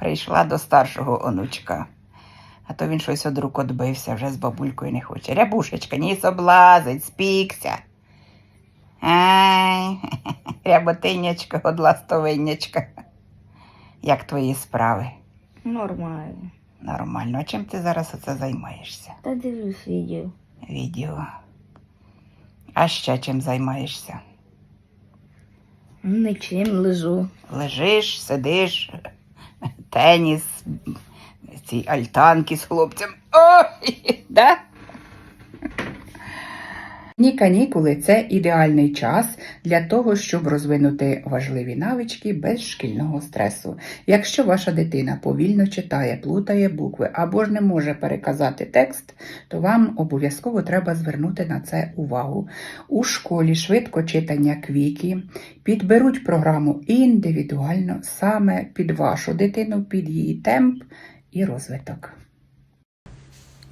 Прийшла до старшого онучка. А то він щось од рук odбився, вже з бабулькою не хоче. Рябушечка, ніс облазить, спікся. Ай, ряботинячка, одластовинячка. Як твої справи? Нормально. Нормально. А чим ти зараз оце займаєшся? Та дивлюсь відео. Відео. А ще чим займаєшся? Нічим лежу. Лежиш, сидиш, теніс, ці альтанки з хлопцем. Ой, да? Ні, канікули це ідеальний час для того, щоб розвинути важливі навички без шкільного стресу. Якщо ваша дитина повільно читає, плутає букви або ж не може переказати текст, то вам обов'язково треба звернути на це увагу. У школі швидко читання квіки підберуть програму індивідуально саме під вашу дитину, під її темп і розвиток.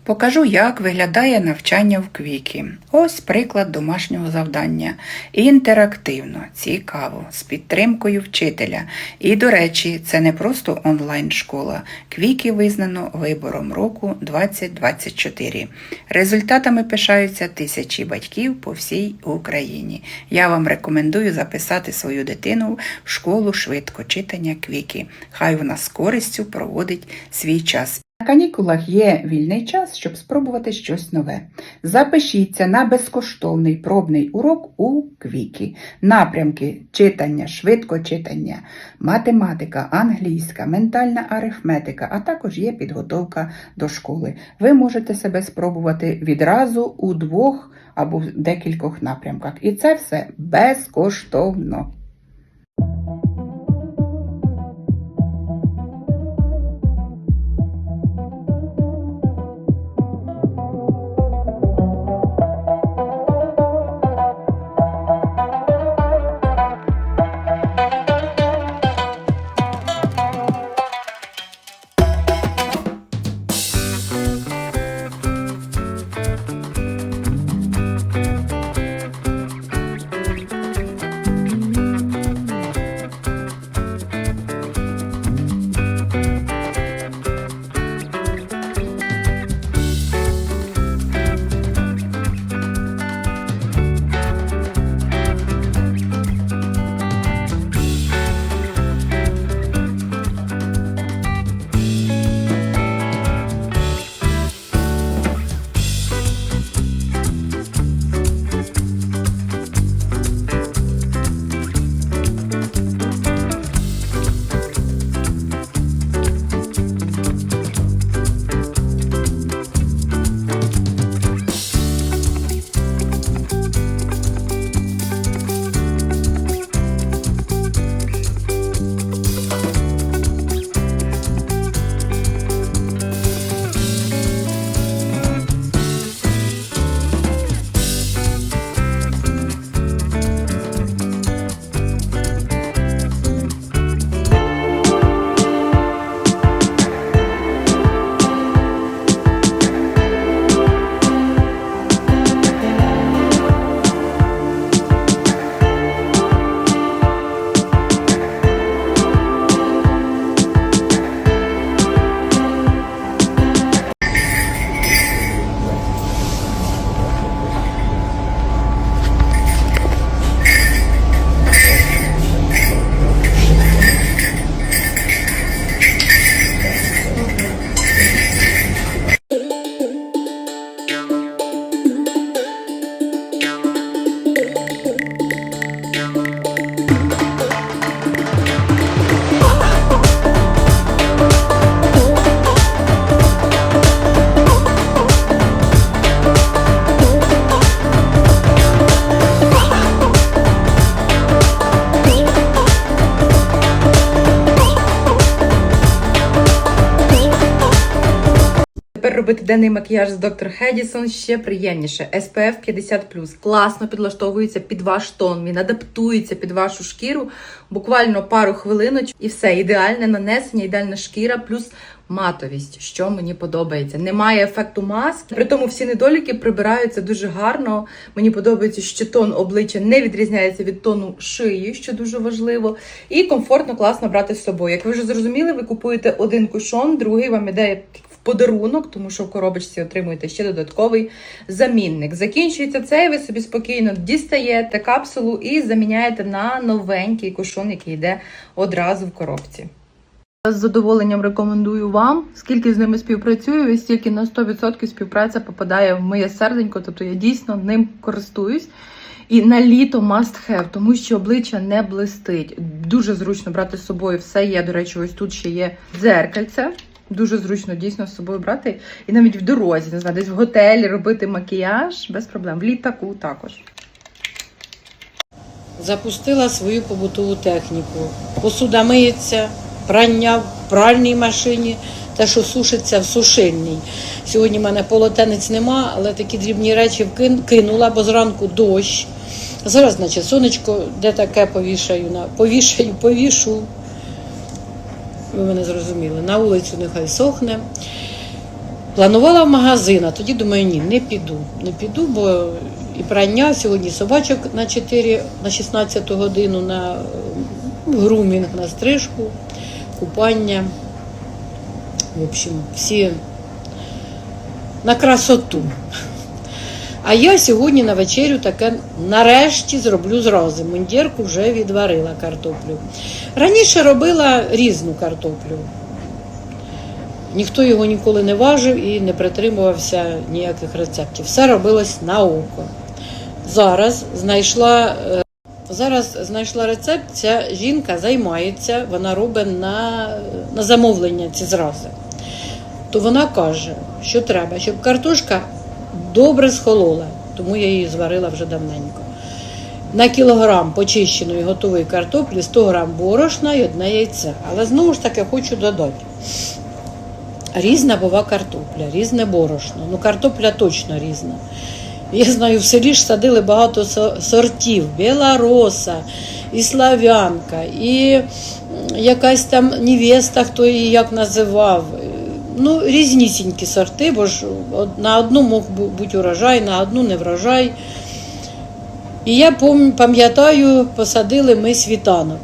Покажу, як виглядає навчання в Квікі. Ось приклад домашнього завдання. Інтерактивно, цікаво, з підтримкою вчителя. І, до речі, це не просто онлайн-школа. Квікі визнано вибором року 2024. Результатами пишаються тисячі батьків по всій Україні. Я вам рекомендую записати свою дитину в школу швидко читання Квікі. Хай вона з користю проводить свій час. На канікулах є вільний час, щоб спробувати щось нове. Запишіться на безкоштовний пробний урок у Квікі. Напрямки читання, швидко читання, математика, англійська, ментальна арифметика, а також є підготовка до школи. Ви можете себе спробувати відразу у двох або декількох напрямках. І це все безкоштовно. Тепер робити денний макіяж з доктор Хедісон ще приємніше. SPF 50+. Класно підлаштовується під ваш тон. Він адаптується під вашу шкіру. Буквально пару хвилиночок і все. Ідеальне нанесення, ідеальна шкіра, плюс матовість, що мені подобається. Немає ефекту маски. При тому всі недоліки прибираються дуже гарно. Мені подобається, що тон обличчя не відрізняється від тону шиї, що дуже важливо. І комфортно, класно брати з собою. Як ви вже зрозуміли, ви купуєте один кушон, другий вам іде подарунок, тому що в коробочці отримуєте ще додатковий замінник. Закінчується цей, ви собі спокійно дістаєте капсулу і заміняєте на новенький кушон, який йде одразу в коробці. З задоволенням рекомендую вам, скільки з ними співпрацюю, і стільки на 100% співпраця попадає в моє серденько, тобто я дійсно ним користуюсь. І на літо must have, тому що обличчя не блистить. Дуже зручно брати з собою все є. До речі, ось тут ще є дзеркальце. Дуже зручно дійсно з собою брати. І навіть в дорозі, не знаю, десь в готелі робити макіяж без проблем. В літаку також. Запустила свою побутову техніку. Посуда миється, прання в пральній машині, те, що сушиться в сушильній. Сьогодні в мене полотенець нема, але такі дрібні речі кинула, бо зранку дощ. Зараз, значить, сонечко, де таке повішаю, на повішаю, повішу. Ви мене зрозуміли. На вулицю нехай сохне. Планувала в магазин, а тоді думаю, ні, не піду. Не піду, бо і прання сьогодні собачок на 4, на 16 годину на е, грумінг, на стрижку, купання. В общем, всі на красоту. А я сьогодні на вечерю таке нарешті зроблю зрази. Мундірку вже відварила картоплю. Раніше робила різну картоплю. Ніхто його ніколи не важив і не притримувався ніяких рецептів. Все робилось на око. Зараз знайшла, е, зараз знайшла рецепт. Ця жінка займається, вона робить на, на замовлення ці зрази. То вона каже, що треба, щоб картошка добре схолола, тому я її зварила вже давненько. На кілограм почищеної готової картоплі 100 грам борошна і одне яйце. Але знову ж таки хочу додати. Різна бува картопля, різне борошно. Ну, картопля точно різна. Я знаю, в селі ж садили багато со- сортів: білороса, і славянка, і якась там невеста, хто її як називав. Ну, різнісінькі сорти, бо ж на одну мог бути урожай, на одну не врожай. І я пам'ятаю, посадили ми світанок.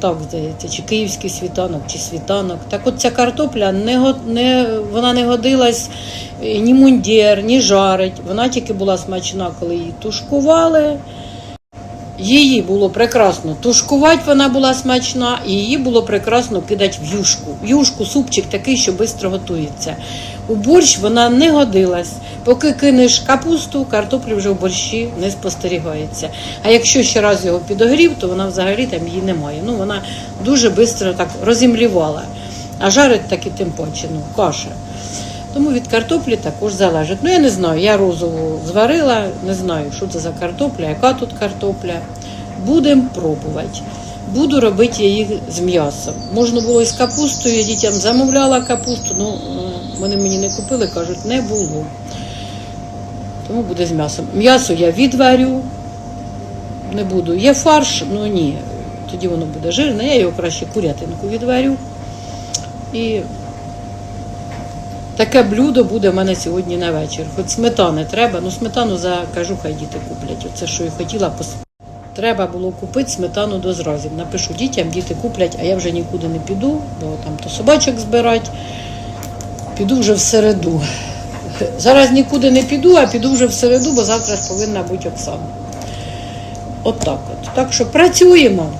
Так, здається, чи київський світанок, чи світанок. Так от ця картопля не, не, вона не годилась е, ні мундір, ні жарить. Вона тільки була смачна, коли її тушкували. Її було прекрасно тушкувати, вона була смачна, і її було прекрасно кидати в юшку. В юшку супчик такий, що швидко готується. У борщ вона не годилась. Поки кинеш капусту, картоплі вже в борщі не спостерігається. А якщо ще раз його підогрів, то вона взагалі там її немає. Ну вона дуже швидко так розімлівала. А жарить так і тим паче, ну, каша. Тому від картоплі також залежить. Ну я не знаю, я розову зварила, не знаю, що це за картопля, яка тут картопля. Будемо пробувати. Буду робити її з м'ясом. Можна було і з капустою, я дітям замовляла капусту, ну вони мені не купили, кажуть, не було. Тому буде з м'ясом. М'ясо я відварю, не буду. Є фарш, ну ні, тоді воно буде жирне, я його краще курятинку відварю. І Таке блюдо буде в мене сьогодні на вечір. Хоч сметани треба, ну сметану закажу, хай діти куплять. Оце що я хотіла. Треба було купити сметану до зразів. Напишу дітям, діти куплять, а я вже нікуди не піду, бо там то собачок збирати. Піду вже в середу. Зараз нікуди не піду, а піду вже в середу, бо завтра ж повинна бути Оксана. От так от. Так що працюємо.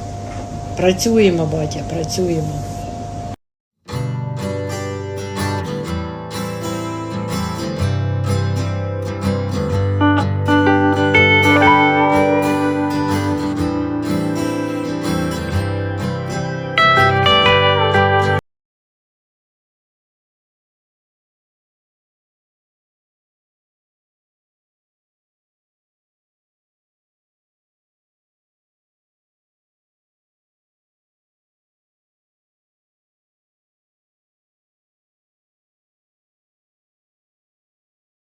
Працюємо, батя, працюємо.